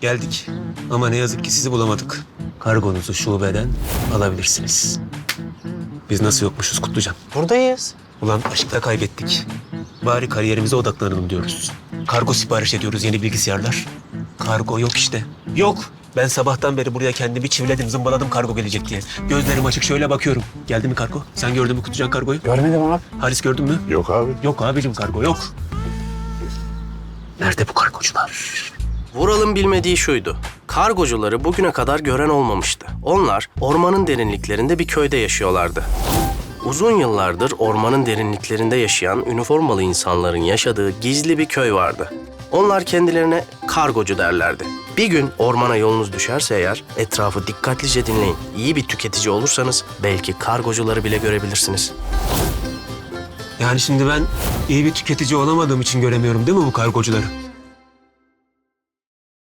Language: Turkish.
Geldik. Ama ne yazık ki sizi bulamadık. Kargonuzu şubeden alabilirsiniz. Biz nasıl yokmuşuz Kutlucan? Buradayız. Ulan aşkta kaybettik. Bari kariyerimize odaklanalım diyoruz. Kargo sipariş ediyoruz yeni bilgisayarlar. Kargo yok işte. Yok. Ben sabahtan beri buraya kendimi çiviledim, zımbaladım kargo gelecek diye. Gözlerim açık şöyle bakıyorum. Geldi mi kargo? Sen gördün mü Kutlucan kargoyu? Görmedim abi. Halis gördün mü? Yok abi. Yok abicim kargo yok. Nerede bu kargocular? Vural'ın bilmediği şuydu. Kargocuları bugüne kadar gören olmamıştı. Onlar ormanın derinliklerinde bir köyde yaşıyorlardı. Uzun yıllardır ormanın derinliklerinde yaşayan üniformalı insanların yaşadığı gizli bir köy vardı. Onlar kendilerine kargocu derlerdi. Bir gün ormana yolunuz düşerse eğer etrafı dikkatlice dinleyin. İyi bir tüketici olursanız belki kargocuları bile görebilirsiniz. Yani şimdi ben iyi bir tüketici olamadığım için göremiyorum değil mi bu kargocuları?